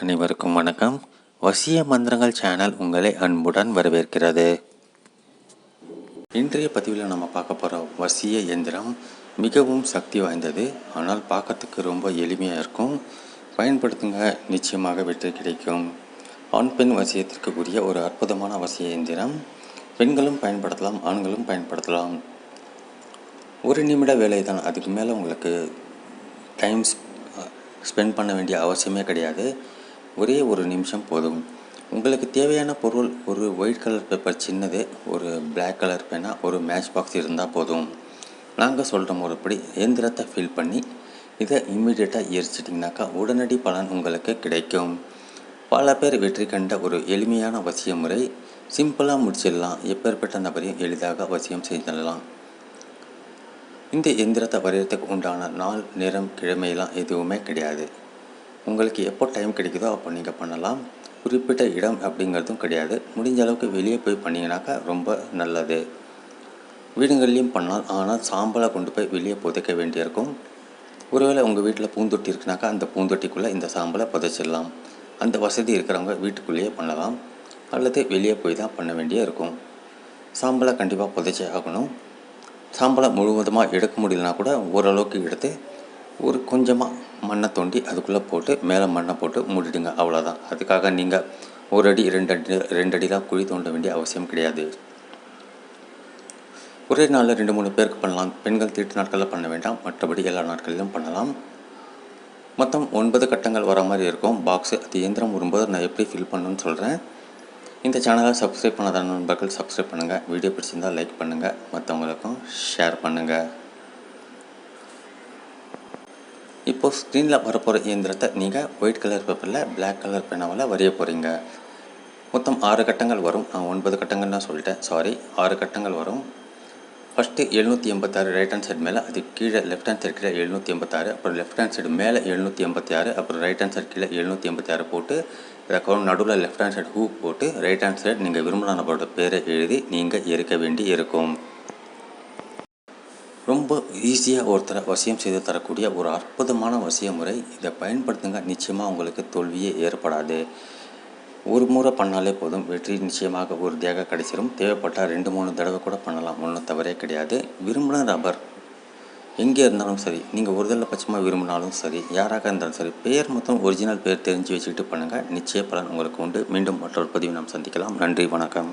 அனைவருக்கும் வணக்கம். வசிய மந்திரங்கள் சேனல் உங்களை அன்புடன் வரவேற்கிறது. இன்றைய பதிவில் நம்ம பார்க்க போகிற வசிய எந்திரம் மிகவும் சக்தி வாய்ந்தது. ஆனால் பார்க்கறதுக்கு ரொம்ப எளிமையாக இருக்கும். பயன்படுத்துங்க நிச்சயமாக வெற்றி கிடைக்கும். ஆண் பெண் வசியத்திற்கு உரிய ஒரு அற்புதமான வசிய எந்திரம். பெண்களும் பயன்படுத்தலாம் ஆண்களும் பயன்படுத்தலாம். ஒரு நிமிட வேலை தான் அதுக்கு மேலே உங்களுக்கு டைம் ஸ்பெண்ட் பண்ண வேண்டிய அவசியமே கிடையாது. ஒரே ஒரு நிமிஷம் போதும். உங்களுக்கு தேவையான பொருள் ஒரு ஒயிட் கலர் பேப்பர் சின்னது ஒரு பிளாக் கலர் பேனா ஒரு மேட்ச் பாக்ஸ் இருந்தால் போதும். நாங்கள் சொல்கிற முறைப்படி இயந்திரத்தை ஃபில் பண்ணி இதை இம்மிடியேட்டாக எரிச்சிட்டிங்கனாக்கா உடனடி பலன் உங்களுக்கு கிடைக்கும். பல பேர் வெற்றி கண்ட ஒரு எளிமையான வசிய முறை சிம்பிளாக முடிச்சிடலாம். எப்பேற்பட்ட நபரையும் எளிதாக வசியம் செய்திடலாம். இந்த எந்திரத்தை வரையறதுக்கு உண்டான நாள் நேரம் கிழமையெல்லாம் எதுவுமே கிடையாது. உங்களுக்கு எப்போ டைம் கிடைக்குதோ அப்போ நீங்கள் பண்ணலாம். குறிப்பிட்ட இடம் அப்படிங்கிறதும் கிடையாது. முடிஞ்ச அளவுக்கு வெளியே போய் பண்ணிங்கனாக்கா ரொம்ப நல்லது. வீடுங்கள்லேயும் பண்ணலாம். ஆனால் சாம்பலை கொண்டு போய் வெளியே புதைக்க வேண்டியிருக்கும். ஒருவேளை உங்கள் வீட்டில் பூந்தொட்டி இருக்குனாக்கா அந்த பூந்தொட்டிக்குள்ளே இந்த சாம்பலை புதைச்சிடலாம். அந்த வசதி இருக்கிறவங்க வீட்டுக்குள்ளேயே பண்ணலாம். அல்லது வெளியே போய் தான் பண்ண வேண்டிய இருக்கும் சாம்பலை கண்டிப்பாக புதைச்சே ஆகணும். சாம்பலை முழுவதுமாக எடுக்க முடியலனா கூட ஓரளவுக்கு எடுத்து ஒரு கொஞ்சமாக மண்ணை தோண்டி அதுக்குள்ளே போட்டு மேலே மண்ணை போட்டு மூடிடுங்க அவ்வளோதான் அதுக்காக நீங்கள் ஒரு அடி ரெண்டு அடி ரெண்டு அடிலாம் குழி தோண்ட வேண்டிய அவசியம் கிடையாது. ஒரே நாளில் ரெண்டு மூணு பேருக்கு பண்ணலாம். பெண்கள் தீட்டு நாட்களில் பண்ண வேண்டாம். மற்றபடி எல்லா நாட்களிலும் பண்ணலாம். மொத்தம் ஒன்பது கட்டங்கள் வர மாதிரி இருக்கும். பாக்ஸு அது இயந்திரம் வரும்போது நான் எப்படி ஃபில் பண்ணணும்னு சொல்கிறேன் இந்த சேனலை சப்ஸ்கிரைப் பண்ணாத நண்பர்கள் சப்ஸ்கிரைப் பண்ணுங்கள் வீடியோ பிடிச்சிருந்தால் லைக் பண்ணுங்கள் மற்றவங்களுக்கும் ஷேர் பண்ணுங்கள் இப்போது ஸ்க்ரீனில் வரப்போகிற இயந்திரத்தை நீங்கள் ஒயிட் கலர் பேப்பரில் பிளாக் கலர் பேனாவில் வரைய போகிறீங்க மொத்தம் ஆறு கட்டங்கள் வரும். நான் ஒன்பது கட்டங்கள் தான் சொல்லிட்டேன். சாரி ஆறு கட்டங்கள் வரும். ஃபஸ்ட்டு எழுநூற்றி எண்பத்தாறு ரைட் ஹேண்ட் சைடு மேலே அது கீழே லெஃப்ட் ஹேண்ட் சைடு கீழே எழுநூற்றி எண்பத்தாறு அப்புறம் லெஃப்ட் ஹேண்ட் சைடு மேலே எழுநூற்றி எண்பத்தி ஆறு அப்புறம் ரைட் ஹேண்ட் சைடு கீழே எழுநூற்றி எண்பத்தி ஆறு போட்டு அதுக்கப்புறம் நடுவில் லெஃப்ட் ஹேண்ட் சைடு ஹூ போட்டு ரைட் ஹேண்ட் சைடு நீங்கள் விரும்பின நபரோட பேரை எழுதி நீங்கள் இருக்க வேண்டி இருக்கும். ரொம்ப ஈஸியாக ஒருத்தரை வசியம் செய்து தரக்கூடிய ஒரு அற்புதமான வசிய முறை. இதை பயன்படுத்துங்க. நிச்சயமாக உங்களுக்கு தோல்வியே ஏற்படாது. ஒரு முறை பண்ணாலே போதும். வெற்றி நிச்சயமாக உறுதியாக கிடைச்சிடும் தேவைப்பட்டால் ரெண்டு மூணு தடவை கூட பண்ணலாம். ஒன்றும் தவறே கிடையாது. விரும்பின நபர் எங்கே இருந்தாலும் சரி நீங்கள் ஒரு தடவை பட்சமாக விரும்பினாலும் சரி யாராக இருந்தாலும் சரி பேர் மொத்தம் ஒரிஜினல் பேர் தெரிஞ்சு வச்சுக்கிட்டு பண்ணுங்கள் நிச்சய பலன் உங்களுக்கு உண்டு. மீண்டும் மற்றொரு பதிவு நாம் சந்திக்கலாம். நன்றி வணக்கம்.